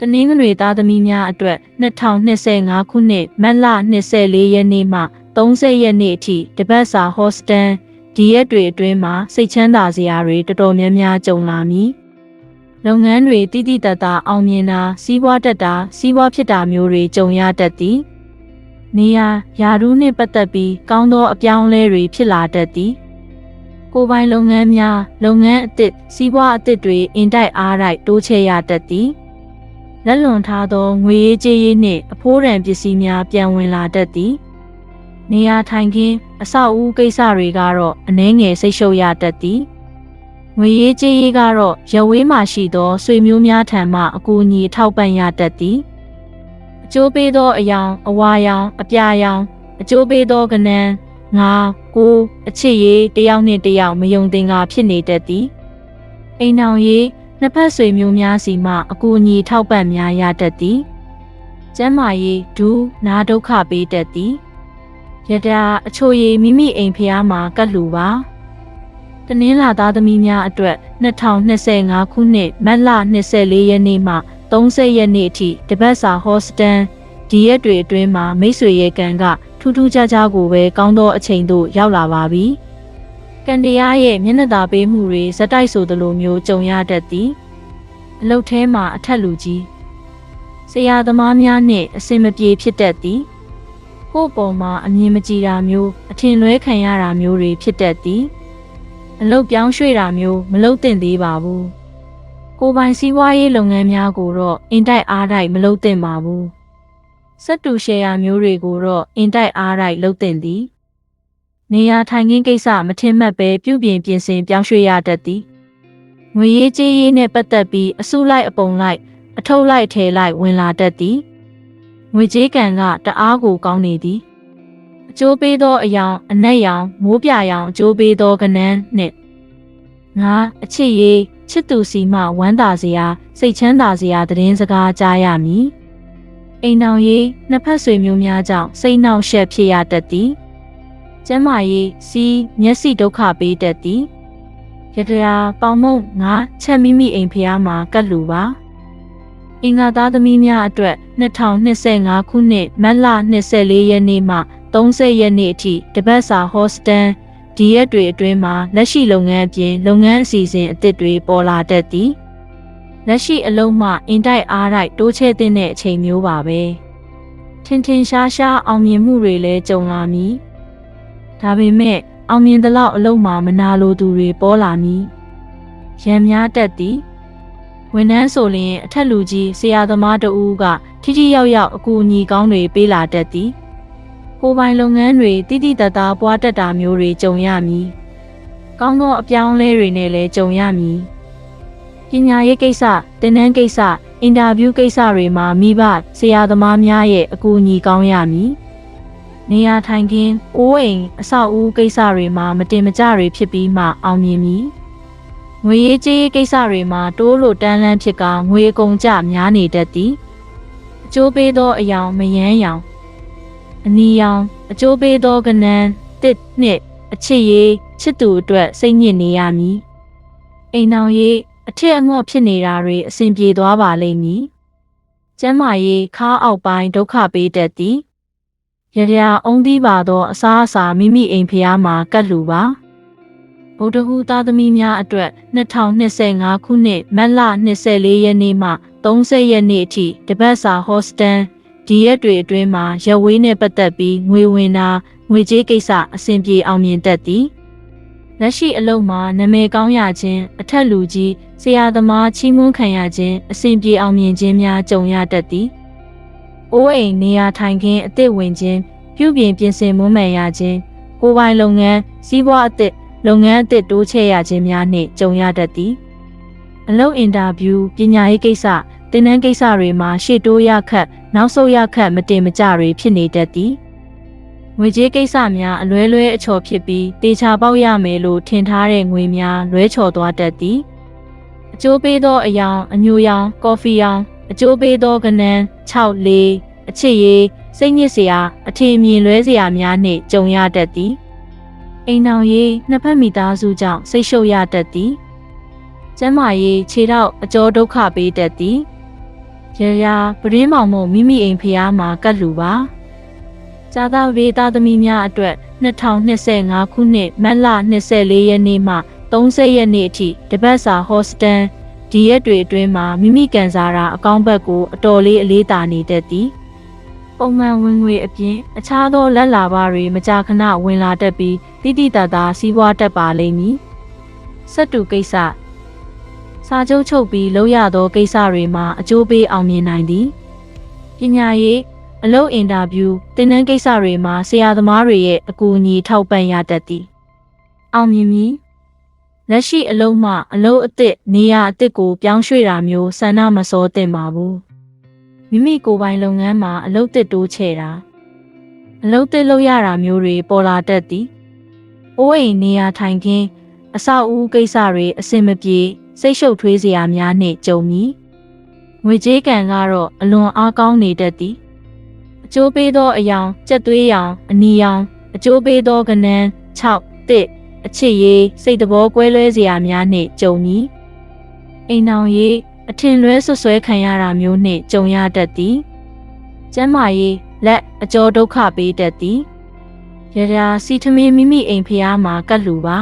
တနင်္ဂနွေသားသမီးများအတွက်2025ခုနှစ်မတ်လ24ရက်နေ့မှ30ရက်နေ့အထိတပတ်စာဟော့စတန်ဒီရက်တွေအတွင်းမှာစိတ်ချမ်းသာစရာတွေတော်တော်များများကြုံလာမည်။လုပ်ငန်းတွေတိတိတတ်တာအောင်မြင်တာစီးပွားတက်တာစီးပွားဖြစ်တာမျိုးတွေကြုံရတတ်သည်။နေရာယာရုနှင့်ပတ်သက်ပြီးကောင်းသောအပြောင်းအလဲတွေဖြစ်လာတတ်သည်။ကိုယ်ပိုင်လုပ်ငန်းများလုပ်ငန်းအသစ်စီးပွားအသစ်တွေအင်တိုက်အားတိုက်တိုးချဲ့ရတတ်သည်။ လက်လွန်ထားသောငွေရေးကြေးရေးနှင့်အဖိုးရန်ပစ္စည်းများပြန်ဝင်လာတတ်သည်။နေရာထိုင်ခင်းအဆောက်အဦကိစ္စတွေကတော့အနှဲငယ်စိတ်ရှုပ်ရတတ်သည်။ငွေရေးကြေးရေးကတော့ရဝေးမှရှိသောဆွေမျိုးများထံမှအကူအညီထောက်ပံ့ရတတ်သည်။အကျိုးပေးသောအယောင်အဝါယောင်အပြာယောင်အကျိုးပေးသောကနန်းငါကိုအချစ်ရေးတယောက်နှင့်တယောက်မယုံသင်္ကာဖြစ်နေတတ်သည်။အိမ်အောင်ရေး နှစ်ဖက်ဆွေမျိုးများစီမှအကူအညီထောက်ပံ့များရတတ်သည်။ကျမ်းမာရေးဒူးနာဒုက္ခပေးတတ်သည်။ယတာအချိုရည်မိမိအိမ်ဖျားမှာကတ်လူပါ။တနင်္လာသားသမီးများအတွက်2025ခုနှစ်မတ်လ24ရက်နေ့မှ30ရက်နေ့အထိတပတ်စာဟော့စတန်ဒီရက်တွေအတွင်းမှာမိတ်ဆွေရဲ့ကံကထူးထူးခြားခြားကိုပဲကောင်းသောအချိန်သို့ရောက်လာပါပြီ။ ကံတရားရဲ့မျက်နှာသာပေးမှုတွေဇက်တိုက်ဆိုသလိုမျိုးကြုံရတတ်သည်။အလုတ်ထဲမှာအထက်လူကြီးဆရာသမားများနှင့်အစင်မပြေဖြစ်တတ်သည်။ကိုယ့်ပုံမှာအမြင်မကြည်တာမျိုးအထင်လွဲခံရတာမျိုးတွေဖြစ်တတ်သည်။အလုတ်ပြောင်းရွှေ့တာမျိုးမလုပ်သင့်သေးပါဘူး။ကိုယ်ပိုင်စီးပွားရေးလုပ်ငန်းများကိုတော့အင်တိုက်အားတိုက်မလုပ်သင့်ပါဘူး။စက်တူရှယ်ယာမျိုးတွေကိုတော့အင်တိုက်အားတိုက်လုပ်သင့်သည်။ နေရာထိုင်ခင်းကိစ္စမထင်မှတ်ပဲပြုပြင်ပြင်ဆင်ပြောင်းရွှေ့ရတတ်သည်။ငွေရေးကြေးရေးနဲ့ပတ်သက်ပြီးအစုလိုက်အပုံလိုက်အထုပ်လိုက်ထဲလိုက်ဝင်လာတတ်သည်။ငွေကြေးကံကတအားကိုကောင်းနေသည်။အကျိုးပေးသောအယောင်အနက်ရောင်မိုးပြရောင်အကျိုးပေးသောကနန်းနှင့်ငါအချစ်ရေးချစ်သူစီမှဝမ်းသာစရာစိတ်ချမ်းသာစရာသတင်းစကားကြားရမည်။အိမ်အောင်ရေးနှစ်ဖက်ဆွေမျိုးများကြောင့်စိတ်နှောင့်ယှက်ဖြစ်ရတတ်သည်။ ကျမ်းမာရေးစီးမျက်စိဒုက္ခပေးတတ်သည်။ရတရာပေါင်မုံငါချက်မိမိအိမ်ဖျားမှာကတ်လူပါ။အင်္ဂါသားသမီးများအတွက်2025ခုနှစ်မတ်လ24ရက်နေ့မှ30ရက်နေ့အထိတပတ်စာဟော့စတန်ဒီရက်တွေအတွင်းမှာလက်ရှိလုပ်ငန်းအပြင်လုပ်ငန်းအစီအစဉ်အသစ်တွေပေါ်လာတတ်သည်လက်ရှိအလုံးမှအင်တိုက်အားတိုက်တိုးချဲ့တဲ့အချိန်မျိုးပါပဲထင်ထင်ရှားရှားအောင်မြင်မှုတွေလည်းကြုံလာမည် ဒါပေမဲ့အောင်မြင်သလောက်အလုံးမှမနာလိုသူတွေပေါ်လာမည်ရံများတက်သည်ဝန်ထမ်းဆိုရင်အထက်လူကြီးဆရာသမားတဦးကထိထိရောက်ရောက်အကူအညီကောင်းတွေပေးလာတတ်သည်ကိုယ်ပိုင်လုပ်ငန်းတွေတိတိတတ်တာပွားတက်တာမျိုးတွေကြုံရမည်။ကောင်းသောအပြောင်းအလဲတွေနဲ့လည်းကြုံရမည်။ပညာရေးကိစ္စ၊တင်နန်းကိစ္စ၊အင်တာဗျူးကိစ္စတွေမှာမိဘဆရာသမားများရဲ့အကူအညီကောင်းရမည်။ နေရာထိုင်ခင်း၊အိုးအိမ်အဆောက်အဦကိစ္စတွေမှာမတင်မကျတွေဖြစ်ပြီးမှအောင်မြင်မည်။ငွေရေးကြေးရေးကိစ္စတွေမှာတိုးလို့တန်းလန်းဖြစ်ကငွေအကုန်ကျများနေတတ်သည်။အကျိုးပေးသောအယောင်မယမ်းယောင်အနီရောင်အကျိုးပေးသောကနန်းတစ်နှစ်အချစ်ရေးချစ်သူအတွက်စိတ်ညစ်နေရမည်အိမ်အောင်ရေးအထက်အငေါ့ဖြစ်နေတာတွေအဆင်ပြေသွားပါလိမ့်မည်ကျမ်းမာရေးခါအောက်ပိုင်းဒုက္ခပေးတတ်သည် ရရအုံးသီးပါသောအစားအစာမိမိအိမ်ဖျားမှာကတ်လူပါဗုဒ္ဓဟူသားသမီးများအတွက်2025ခုနှစ်မတ်လ24ရက်နေ့မှ30ရက်နေ့အထိတပတ်စာဟော့စတန်ဒီရက်တွေအတွင်းမှာရဝေးနဲ့ပတ်သက်ပြီးငွေဝင်တာငွေကြေးကိစ္စအဆင်ပြေအောင်မြင်တတ်သည်လက်ရှိအလုပ်မှာနာမည်ကောင်းရခြင်းအထက်လူကြီးဆရာသမားချီးမွမ်းခံရခြင်းအဆင်ပြေအောင်မြင်ခြင်းများကြုံရတတ်သည် အိုးအိမ်နေရာထိုင်ခင်းအသစ်ဝင်ခြင်းပြုပြင်ပြင်ဆင်မွမ်းမံရခြင်းကိုယ်ပိုင်လုပ်ငန်းစီးပွားအသစ်လုပ်ငန်းအသစ်တိုးချဲ့ရခြင်းများနှင့်ကြုံရတတ်သည်အလုပ်အင်တာဗျူးပညာရေးကိစ္စတင်နန်းကိစ္စတွေမှာရှေ့တိုးရခတ်နောက်ဆုတ်ရခတ်မတင်မကြတွေဖြစ်နေတတ်သည်ငွေကြေးကိစ္စများအလွဲလွဲအချော်ဖြစ်ပြီးတေချာပေါက်ရမယ်လို့ထင်ထားတဲ့ငွေများလွဲချော်သွားတတ်သည်အကျိုးပေးသောအယောင်အညိုရောင်ကော်ဖီရောင် အကျိုးပေးသောကနန်း6လေးအချစ်ရေးစိတ်ညစ်စရာအထင်မြင်လွဲစရာများနှင့်ကြုံရတတ်သည်အိမ်အောင်ရေးနှစ်ဖက်မိသားစုကြောင့်စိတ်ရှုပ်ရတတ်သည်ကျမ်းမာရေးခြေထောက်အကျော်ဒုက္ခပေးတတ်သည်ရရရာပရင်းမောင်မို့မိမိအိမ်ဖျားမှာကတ်လူပါဇာတာဝေသားသမီးများအတွက်2025ခုနှစ်မတ်လ24ရက်နေ့မှ30ရက်နေ့အထိတပတ်စာဟော့စတန် ဒီရက်တွေအတွင်းမှာမိမိကန်စားတာအကောင့်ဘက်ကိုအတော်လေးအလေးတာနေတတ်သည်ပုံမှန်ဝင်ငွေအပြင်အခြားသောလက်လာပါတွေမကြာခဏဝင်လာတတ်ပြီးတိတိတတ်တာစီးပွားတတ်ပါလိမ့်မည်စက်တူကိစ္စစာချုပ်ချုပ်ပြီးလုပ်ရသောကိစ္စတွေမှာအကျိုးပေးအောင်မြင်နိုင်သည်ပညာရေးအလုပ်အင်တာဗျူးတင်နန်းကိစ္စတွေမှာဆရာသမားတွေရဲ့အကူအညီထောက်ပံ့ရတတ်သည်အောင်မြင်မည် လက်ရှိအလုံးမှအလုံးအစ်စ်နေရာအစ်စ်ကိုပြောင်းရွှေ့တာမျိုးဆန္ဒမစောသင့်ပါဘူးမိမိကိုယ်ပိုင်လုပ်ငန်းမှာအလုပ်တစ်တိုးချဲ့တာအလုပ်တစ်လုပ်ရတာမျိုးတွေပေါ်လာတတ်သည်အိုးအိမ်နေရာထိုင်ခင်းအဆောက်အဦကိစ္စတွေအဆင်မပြေစိတ်ရှုပ်ထွေးစရာများနှင့်ကြုံမည်ငွေကြေးကံကတော့အလွန်အားကောင်းနေတတ်သည်အကျိုးပေးသောအယောင်ကြက်သွေးရောင်အနီရောင်အကျိုးပေးသောကဏန်း6တစ် အချစ်ရေးစိတ်တဘောကွဲလွဲစရာများနှင့်ကြုံမည်အိမ်အောင်ရေးအထင်လွဲဆွဆွဲခံရတာမျိုးနှင့်ကြုံရတတ်သည်ကျမ်းမာရေးလက်အကျော်ဒုက္ခပေးတတ်သည်ရရာစီထမင်းမိမိအိမ်ဖျားမှာကတ်လူပါ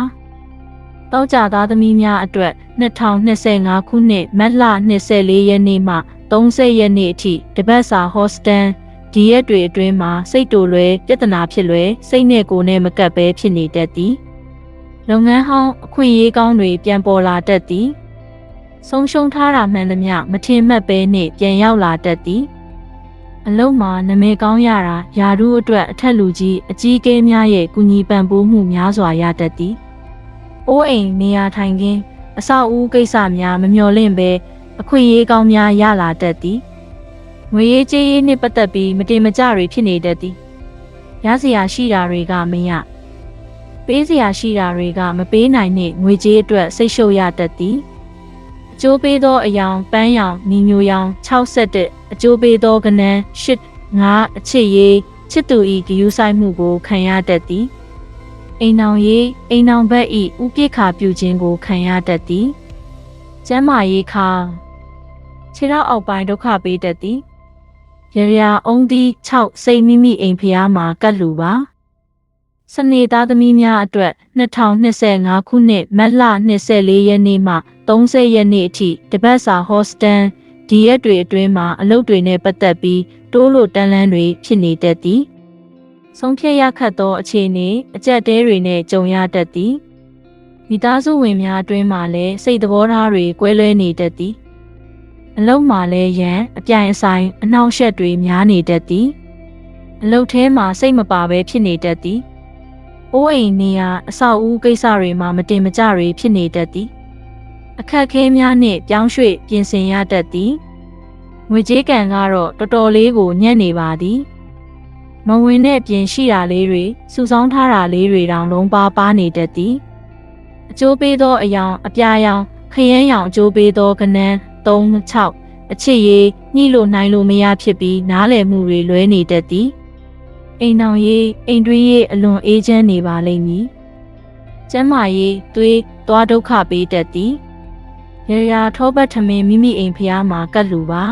တောက်ကြသားသမီးများအတွက်2025ခုနှစ်မတ်လ24ရက်နေ့မှ30ရက်နေ့အထိတပတ်စာဟော့စတန်ဒီရက်တွေအတွင်းမှာစိတ်တူလွဲပြဿနာဖြစ်လွဲစိတ်နဲ့ကိုယ်နဲ့မကပ်ပဲဖြစ်နေတတ်သည် လုပ်ငန်းဟောင်းအခွင့်အရေးကောင်းတွေပြန်ပေါ်လာတတ်သည်ဆုံးရှုံးထားတာမှန်သမျှမထင်မှတ်ပဲနဲ့ပြန်ရောက်လာတတ်သည်အလုံးမှာနမဲကောင်းရတာယာရုအတွက်အထက်လူကြီးအကြီးကဲများရဲ့ကူညီပံ့ပိုးမှုများစွာရတတ်သည်။အိုးအိမ်နေရာထိုင်ခင်းအဆောက်အဦကိစ္စများမမျှော်လင့်ပဲအခွင့်အရေးကောင်းများရလာတတ်သည်။ငွေရေးကြေးရေးနှင့်ပတ်သက်ပြီးမတင်မကျတွေဖြစ်နေတတ်သည်။ရစရာရှိတာတွေကမရ။ ပေးစရာရှိတာတွေကမပေးနိုင်နဲ့ငွေကြေးအတွက်စိတ်ရှုပ်ရတတ်သည်။အကျိုးပေးသောအယောင်ပန်းရောင်နီမျိုးရောင်61အကျိုးပေးသောကနန်း8 9အချစ်ရေးချစ်သူဤဂယူးဆိုင်မှုကိုခံရတတ်သည်အိမ်အောင်ရေးအိမ်အောင်ဘက်ဤဥပိ္ပခာပြုခြင်းကိုခံရတတ်သည်ကျမ်းမာရေးခါခြေထောက်အောက်ပိုင်းဒုက္ခပေးတတ်သည်ရရာအုံးသီး6စိတ်မိမိအိမ်ဖျားမှာကတ်လူပါ စနေသားသမီးများအတွက်2025ခုနှစ်မတ်လ24ရက်နေ့မှ30ရက်နေ့အထိတပတ်စာဟော့စတန်ဒီရက်တွေအတွင်းမှာအလုပ်တွေနဲ့ပတ်သက်ပြီးတိုးလို့တန်းလန်းတွေဖြစ်နေတတ်သည်ဆုံးဖြတ်ရခတ်သောအခြေအနေအကြက်တဲတွေနဲ့ကြုံရတတ်သည်မိသားစုဝင်များအတွင်းမှာလည်းစိတ်သဘောထားတွေကွဲလွဲနေတတ်သည်အလုံးမှာလည်းရန်အပြိုင်အဆိုင်အနှောင့်အယှက်တွေများနေတတ်သည်အလုတ်ထဲမှာစိတ်မပါဘဲဖြစ်နေတတ်သည် အိုးအိမ်နေရာအဆောက်အဦကိစ္စတွေမှာမတင်မကျတွေဖြစ်နေတတ်သည်အခက်ခဲများနှင့်ပြောင်းရွှေ့ပြင်ဆင်ရတတ်သည်ငွေကြေးကံကတော့တော်တော်လေးကိုညံ့နေပါသည်မဝင်တဲ့ပြင်ရှိတာလေးတွေစုဆောင်းထားတာလေးတွေတောင်လုံးပါပါနေတတ်သည်အကျိုးပေးသောအယောင်အပြာရောင်ခရမ်းရောင်အကျိုးပေးသောကနန်း3 6အချစ်ရေးညှိလို့နိုင်လို့မရဖြစ်ပြီးနားလည်မှုတွေလွဲနေတတ်သည် အိမ်အောင်ရေးအိမ်တွင်းရေးအလွန်အေးချမ်းနေပါလိမ့်မည်ကျမ်းမာရေးသွေးသွားဒုက္ခပေးတတ်သည်ရရာထောပတ်ထမင်းမိမိအိမ်ဖျားမှာကတ်လူပါ